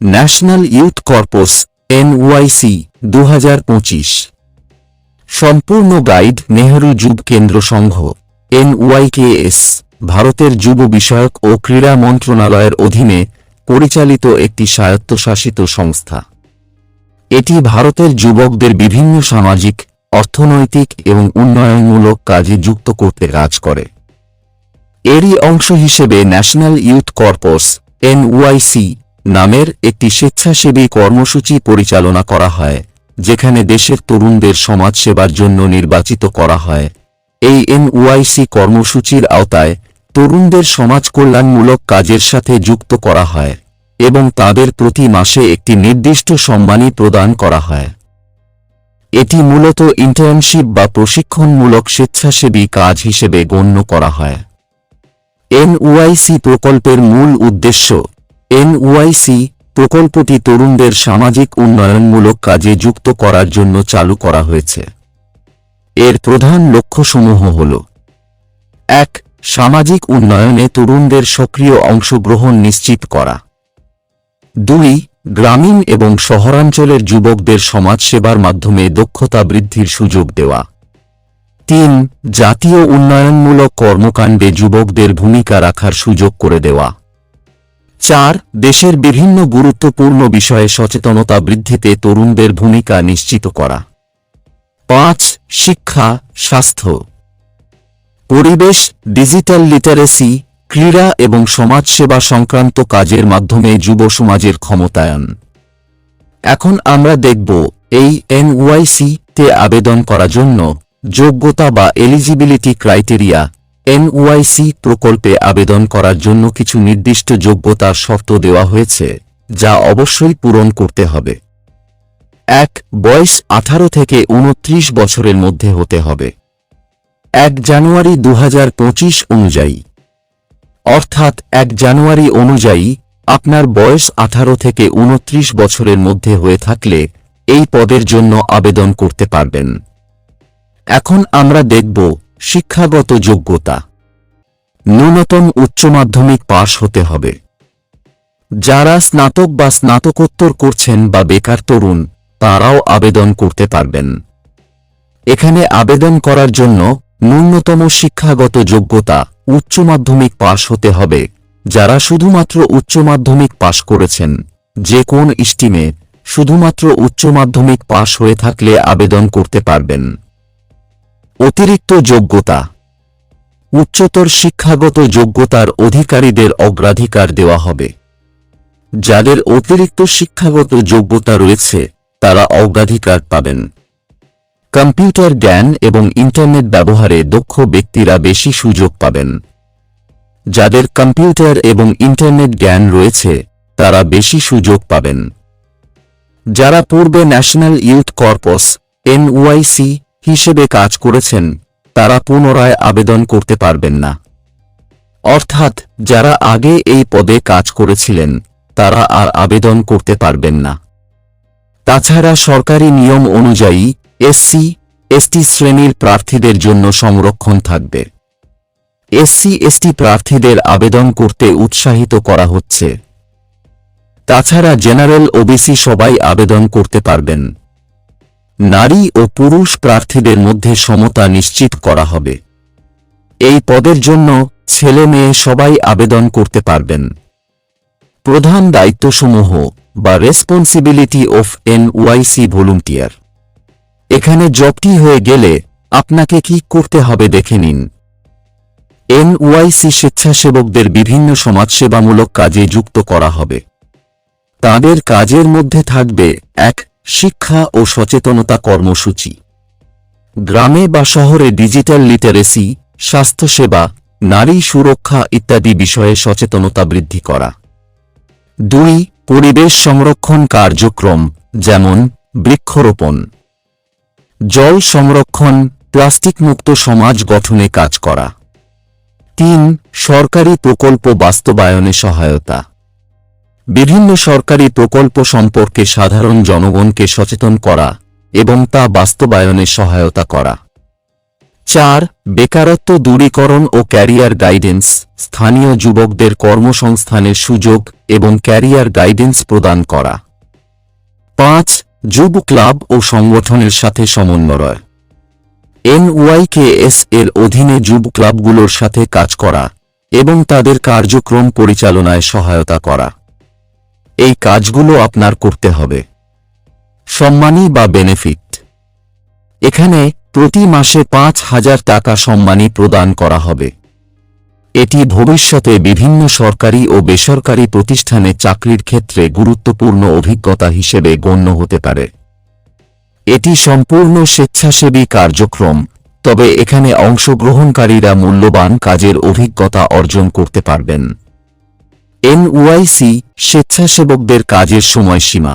National youth corps, NYC দু সম্পূর্ণ guide Nehru যুব কেন্দ্র সংঘ, এনওয়াইকেএস, ভারতের যুব বিষয়ক ও ক্রীড়া মন্ত্রণালয়ের অধীনে পরিচালিত একটি স্বায়ত্তশাসিত সংস্থা। এটি ভারতের যুবকদের বিভিন্ন সামাজিক, অর্থনৈতিক এবং উন্নয়নমূলক কাজে যুক্ত করতে কাজ করে। এরই অংশ হিসেবে ন্যাশনাল ইউথ কর্পস, এনওয়াইসি নামের একটি স্বেচ্ছাসেবী কর্মসূচি পরিচালনা করা হয়, যেখানে দেশের তরুণদের সমাজসেবার জন্য নির্বাচিত করা হয়। এই এনওয়াইসি কর্মসূচির আওতায় তরুণদের সমাজ কল্যাণমূলক কাজের সাথে যুক্ত করা হয় এবং তাদের প্রতি মাসে একটি নির্দিষ্ট সম্মানী প্রদান করা হয়। এটি মূলত ইন্টার্নশিপ বা প্রশিক্ষণমূলক স্বেচ্ছাসেবী কাজ হিসেবে গণ্য করা হয়। এনওয়াইসি প্রকল্পের মূল উদ্দেশ্য এনওয়াইসি প্রকল্পটি তরুণদের সামাজিক উন্নয়নমূলক কাজে যুক্ত করার জন্য চালু করা হয়েছে। এর প্রধান লক্ষ্যসমূহ হল, এক, সামাজিক উন্নয়নে তরুণদের সক্রিয় অংশগ্রহণ নিশ্চিত করা। দুই, গ্রামীণ এবং শহরাঞ্চলের যুবকদের সমাজসেবার মাধ্যমে দক্ষতা বৃদ্ধির সুযোগ দেওয়া। তিন, জাতীয় উন্নয়নমূলক কর্মকাণ্ডে যুবকদের ভূমিকা রাখার সুযোগ করে দেওয়া। চার, দেশের বিভিন্ন গুরুত্বপূর্ণ বিষয়ে সচেতনতা বৃদ্ধিতে তরুণদের ভূমিকা নিশ্চিত করা। পাঁচ, শিক্ষা, স্বাস্থ্য। পরিবেশ, ডিজিটাল লিটারেসি, ক্রীড়া এবং সমাজসেবা সংক্রান্ত কাজের মাধ্যমে যুব সমাজের ক্ষমতায়ন। এখন আমরা দেখব এই এনওয়াইসি তে আবেদন করার জন্য যোগ্যতা বা এলিজিবিলিটি ক্রাইটেরিয়া এনওয়াইসি প্রকল্পে আবেদন করার জন্য কিছু নির্দিষ্ট যোগ্যতার শর্ত দেওয়া হয়েছে, যা অবশ্যই পূরণ করতে হবে। এক, বয়স আঠারো থেকে উনত্রিশ বছরের মধ্যে হতে হবে। এক জানুয়ারি দু হাজার পঁচিশ অনুযায়ী। অর্থাৎ এক জানুয়ারি অনুযায়ী আপনার বয়স আঠারো থেকে উনত্রিশ বছরের মধ্যে হয়ে থাকলে এই পদের জন্য আবেদন করতে পারবেন। এখন আমরা দেখব শিক্ষাগত যোগ্যতা। ন্যূনতম উচ্চ মাধ্যমিক পাশ হতে হবে। যারা স্নাতক বা স্নাতকোত্তর করছেন বা বেকার তরুণ, তারাও আবেদন করতে পারবেন। এখানে আবেদন করার জন্য ন্যূনতম শিক্ষাগত যোগ্যতা উচ্চ মাধ্যমিক পাশ হতে হবে, যারা শুধুমাত্র উচ্চ মাধ্যমিক পাশ করেছেন। যে কোন স্টিমে শুধুমাত্র উচ্চ মাধ্যমিক পাশ হয়ে থাকলে আবেদন করতে পারবেন। অতিরিক্ত যোগ্যতা। উচ্চতর শিক্ষাগত যোগ্যতার অধিকারীদের অগ্রাধিকার দেওয়া হবে। যাদের অতিরিক্ত শিক্ষাগত যোগ্যতা রয়েছে, তারা অগ্রাধিকার পাবেন। কম্পিউটার জ্ঞান এবং ইন্টারনেট ব্যবহারে দক্ষ ব্যক্তিরা বেশি সুযোগ পাবেন। যাদের কম্পিউটার এবং ইন্টারনেট জ্ঞান রয়েছে, তারা বেশি সুযোগ পাবেন। যারা পূর্বে ন্যাশনাল ইউথ কর্পস, এনওয়াইসি হিসেবে কাজ করেছেন, তারা পুনরায় আবেদন করতে পারবেন না। অর্থাৎ, যারা আগে এই পদে কাজ করেছিলেন, তারা আর আবেদন করতে পারবেন না। তাছাড়া সরকারি নিয়ম অনুযায়ী এসসি এসটি শ্রেণির প্রার্থীদের জন্য সংরক্ষণ থাকবে। এসসি এসটি প্রার্থীদের আবেদন করতে উৎসাহিত করা হচ্ছে। তাছাড়া জেনারেল ওবিসি সবাই আবেদন করতে পারবেন। নারী ও পুরুষ প্রার্থীদের মধ্যে সমতা নিশ্চিত করা হবে। এই পদের জন্য ছেলে মেয়ে সবাই আবেদন করতে পারবেন। প্রধান দায়িত্বসমূহ বা responsibility of N Y C volunteer এখানে জবটি হয়ে গেলে আপনাকে কি করতে হবে দেখে নিন। এনওয়াইসি স্বেচ্ছাসেবকদের বিভিন্ন সমাজসেবামূলক কাজে যুক্ত করা হবে। তাদের কাজের মধ্যে থাকবে এক শিক্ষা ও সচেতনতা কর্মসূচি। গ্রামে বা শহরে ডিজিটাল লিটারেসি, স্বাস্থ্যসেবা, নারী সুরক্ষা ইত্যাদি বিষয়ে সচেতনতা বৃদ্ধি করা। দুই, পরিবেশ সংরক্ষণ কার্যক্রম, যেমন বৃক্ষরোপণ। জল সংরক্ষণ, প্লাস্টিক মুক্ত সমাজ গঠনে কাজ করা। তিন, সরকারি প্রকল্প বাস্তবায়নে সহায়তা। বিভিন্ন সরকারি প্রকল্প সম্পর্কে সাধারণ জনগণকে সচেতন করা এবং তা বাস্তবায়নে সহায়তা করা। চার, বেকারত্ব দূরীকরণ ও ক্যারিয়ার গাইডেন্স স্থানীয় যুবকদের কর্মসংস্থানের সুযোগ এবং ক্যারিয়ার গাইডেন্স প্রদান করা। পাঁচ, যুব ক্লাব ও সংগঠনের সাথে সমন্বয়। এনওয়াইকেএস এর অধীনে যুব ক্লাবগুলোর সাথে কাজ করা এবং তাদের কার্যক্রম পরিচালনায় সহায়তা করা। এই কাজগুলো আপনার করতে হবে। সম্মানী বা বেনিফিট এখানে প্রতি মাসে পাঁচ হাজার টাকা সম্মানী প্রদান করা হবে। এটি ভবিষ্যতে বিভিন্ন সরকারি ও বেসরকারি প্রতিষ্ঠানে চাকরির ক্ষেত্রে গুরুত্বপূর্ণ অভিজ্ঞতা হিসেবে গণ্য হতে পারে। এটি সম্পূর্ণ স্বেচ্ছাসেবী কার্যক্রম, তবে এখানে অংশগ্রহণকারীরা মূল্যবান কাজের অভিজ্ঞতা অর্জন করতে পারবেন। এনওয়াইসি স্বেচ্ছাসেবকদের কাজের সময়সীমা।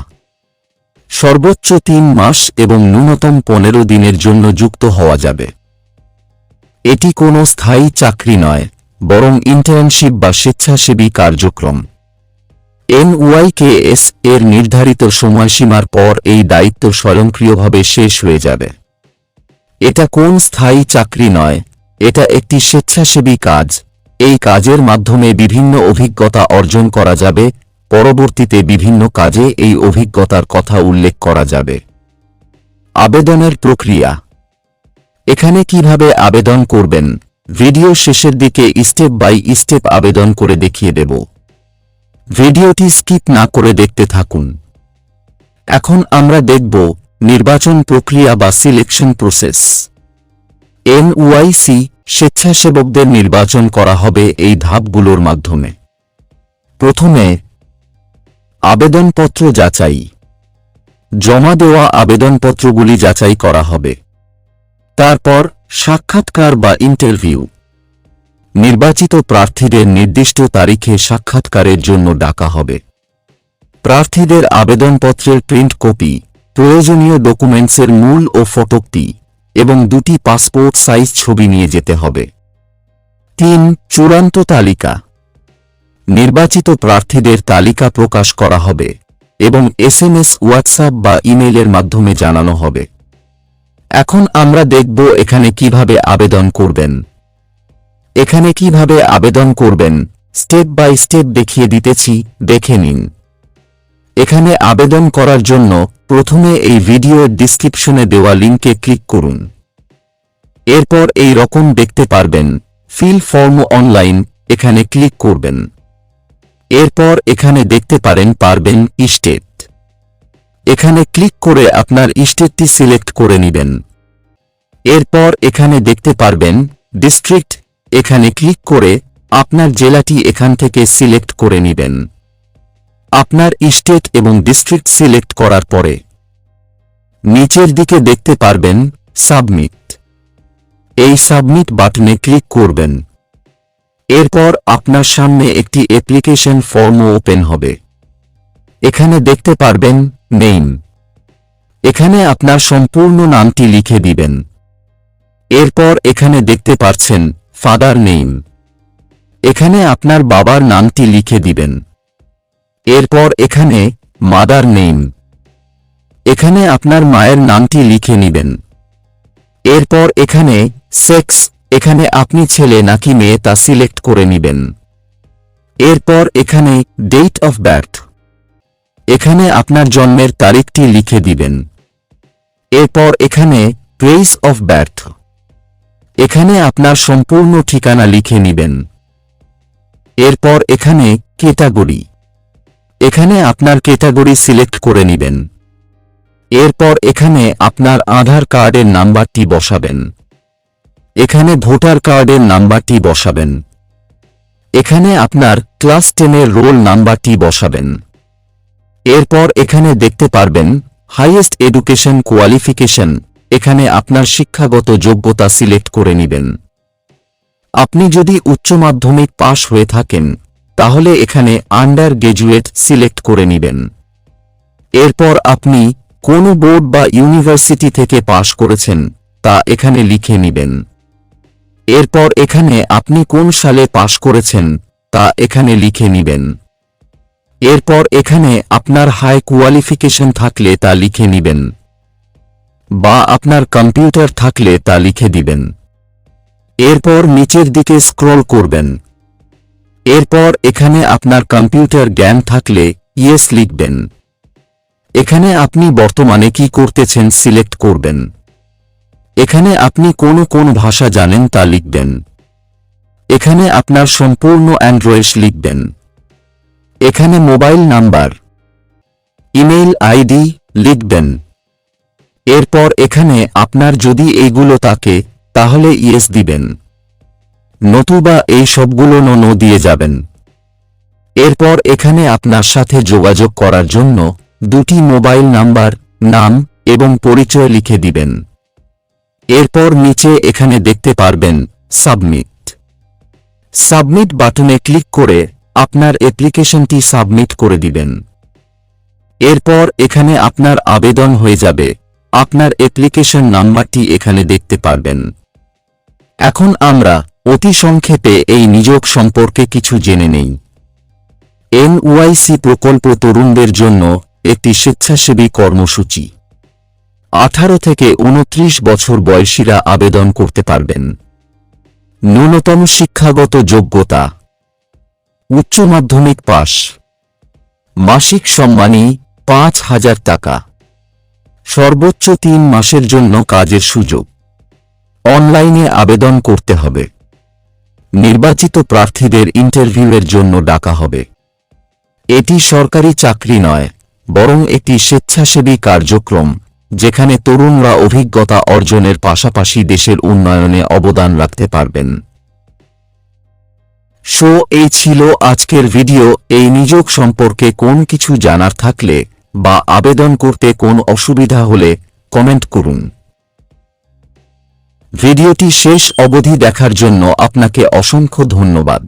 সর্বোচ্চ তিন মাস এবং ন্যূনতম পনেরো দিনের জন্য যুক্ত হওয়া যাবে। এটি কোনো স্থায়ী চাকরি নয়, বরং ইন্টার্নশিপ বা স্বেচ্ছাসেবী কার্যক্রম। এনওয়াইকেএস এর নির্ধারিত সময়সীমার পর এই দায়িত্ব স্বয়ংক্রিয়ভাবে শেষ হয়ে যাবে। এটা কোন স্থায়ী চাকরি নয়, এটা একটি স্বেচ্ছাসেবী কাজ। এই কাজের মাধ্যমে বিভিন্ন অভিজ্ঞতা অর্জন করা যাবে, পরবর্তীতে বিভিন্ন কাজে এই অভিজ্ঞতার কথা উল্লেখ করা যাবে। আবেদনের প্রক্রিয়া। এখানে কীভাবে আবেদন করবেন? ভিডিও শেষের দিকে স্টেপ বাই স্টেপ আবেদন করে দেখিয়ে দেব। ভিডিওটি স্কিপ না করে দেখতে থাকুন। এখন আমরা দেখব নির্বাচন প্রক্রিয়া বা সিলেকশন প্রসেস। এনওয়াইসি স্বেচ্ছাসেবকদের নির্বাচন করা হবে এই ধাপগুলোর মাধ্যমে। প্রথমে, আবেদনপত্র যাচাই। জমা দেওয়া আবেদনপত্রগুলি যাচাই করা হবে। তারপর, সাক্ষাৎকার বা ইন্টারভিউ। নির্বাচিত প্রার্থীদের নির্দিষ্ট তারিখে সাক্ষাৎকারের জন্য ডাকা হবে। প্রার্থীদের আবেদনপত্রের প্রিন্ট কপি, প্রয়োজনীয় ডকুমেন্টসের মূল ও ফটোকপি এবং দুটি পাসপোর্ট সাইজ ছবি নিয়ে যেতে হবে। তিন, চূড়ান্ত তালিকা। নির্বাচিত প্রার্থীদের তালিকা প্রকাশ করা হবে এবং এসএমএস, হোয়াটসঅ্যাপ বা ইমেইলের মাধ্যমে জানানো হবে। এখন আমরা দেখব এখানে কীভাবে আবেদন করবেন। এখানে কীভাবে আবেদন করবেন, স্টেপ বাই স্টেপ দেখিয়ে দিতেছি, দেখে নিন। এখানে আবেদন করার জন্য প্রথমে এই ভিডিওর ডিসক্রিপশনে দেওয়া লিঙ্কে ক্লিক করুন। এরপর এই রকম দেখতে পারবেন, ফিল ফর্ম অনলাইন, এখানে ক্লিক করবেন। এরপর এখানে দেখতে পারেন, পারবেন ইস্টেট। এখানে ক্লিক করে আপনার ইস্টেটটি সিলেক্ট করে নেবেন। এরপর এখানে দেখতে পারবেন, ডিস্ট্রিক্ট, এখানে ক্লিক করে আপনার জেলাটি এখান থেকে সিলেক্ট করে নেবেন। আপনার স্টেট এবং ডিস্ট্রিক্ট সিলেক্ট করার পরে নিচের দিকে দেখতে পারবেন সাবমিট। এই সাবমিট বাটনে ক্লিক করবেন। এরপর আপনার সামনে একটি অ্যাপ্লিকেশন ফর্ম ওপেন হবে। এখানে দেখতে পারবেন নেইম এখানে আপনার সম্পূর্ণ নামটি লিখে দিবেন। এরপর এখানে দেখতে পারছেন ফাদার নেইম এখানে আপনার বাবার নামটি লিখে দিবেন। এরপর এখানে, মাদার নেইম। এখানে আপনার মায়ের নামটি লিখে নিবেন। এরপর এখানে, সেক্স। এখানে আপনি ছেলে নাকি মেয়ে তা সিলেক্ট করে নিবেন। এরপর এখানে, ডেট অফ বার্থ। এখানে আপনার জন্মের তারিখটি লিখে দিবেন। এরপর এখানে, প্লেস অফ বার্থ। এখানে আপনার সম্পূর্ণ ঠিকানা লিখে নিবেন। এরপর এখানে, ক্যাটাগরি। এখানে আপনার ক্যাটাগরি সিলেক্ট করে নিবেন। এরপর এখানে আপনার আধার কার্ডের নাম্বারটি বসাবেন। এখানে ভোটার কার্ডের নাম্বারটি বসাবেন। এখানে আপনার ক্লাস টেনের রোল নাম্বারটি বসাবেন। এরপর এখানে দেখতে পারবেন, হাইয়েস্ট এডুকেশন কোয়ালিফিকেশন, এখানে আপনার শিক্ষাগত যোগ্যতা সিলেক্ট করে নেবেন। আপনি যদি উচ্চ মাধ্যমিক পাশ হয়ে থাকেন তাহলে এখানে আন্ডার গ্রাজুয়েট সিলেক্ট করে নেবেন। এরপর আপনি কোন বোর্ড বা ইউনিভার্সিটি থেকে পাশ করেছেন, তা এখানে লিখে নেবেন। এরপর এখানে আপনি কোন সালে পাশ করেছেন, তা এখানে লিখে নেবেন। এরপর এখানে আপনার হাই কোয়ালিফিকেশন থাকলে তা লিখে নেবেন। বা আপনার কম্পিউটার থাকলে তা লিখে দিবেন। এরপর নিচের দিকে স্ক্রল করবেন। এরপর এখানে আপনার কম্পিউটার জ্ঞান থাকলে ইয়েস লিখবেন। এখানে আপনি বর্তমানে কি করতেছেন সিলেক্ট করবেন। এখানে আপনি কোন কোন ভাষা জানেন তা লিখবেন। এখানে আপনার সম্পূর্ণ অ্যান্ড্রয়েড লিখবেন। এখানে মোবাইল নাম্বার, ইমেইল আইডি লিখবেন। এরপর এখানে আপনার যদি এইগুলো থাকে, তাহলে ইয়েস দিবেন। নতুবা এই সবগুলো নো দিয়ে যাবেন। এরপর এখানে আপনার সাথে যোগাযোগ করার জন্য দুটি মোবাইল নাম্বার, নাম এবং পরিচয় লিখে দিবেন। এরপর নিচে এখানে দেখতে পারবেন সাবমিট। সাবমিট বাটনে ক্লিক করে আপনার অ্যাপ্লিকেশনটি সাবমিট করে দিবেন। এরপর এখানে আপনার আবেদন হয়ে যাবে। আপনার অ্যাপ্লিকেশন নাম্বারটি এখানে দেখতে পারবেন। এখন আমরা অতি সংক্ষেপে এই নিযোগ সম্পর্কে কিছু জেনে নেই। এনওয়াইসি প্রকল্প তরুণদের জন্য একটি স্বেচ্ছাসেবী কর্মসূচি। আঠারো থেকে উনত্রিশ বছর বয়সীরা আবেদন করতে পারবেন। ন্যূনতম শিক্ষাগত যোগ্যতা। উচ্চ মাধ্যমিক পাস মাসিক সম্মানী পাঁচ হাজার টাকা। সর্বোচ্চ তিন মাসের জন্য কাজের সুযোগ। অনলাইনে আবেদন করতে হবে। নির্বাচিত প্রার্থীদের ইন্টারভিউয়ের জন্য ডাকা হবে। এটি সরকারি চাকরি নয়, বরং একটি স্বেচ্ছাসেবী কার্যক্রম, যেখানে তরুণরা অভিজ্ঞতা অর্জনের পাশাপাশি দেশের উন্নয়নে অবদান রাখতে পারবেন। শো এই ছিল আজকের ভিডিও। এই নিযোগ সম্পর্কে কোন কিছু জানার থাকলে বা আবেদন করতে কোন অসুবিধা হলে কমেন্ট করুন। ভিডিওটি শেষ অবধি দেখার জন্য আপনাকে অসংখ্য ধন্যবাদ।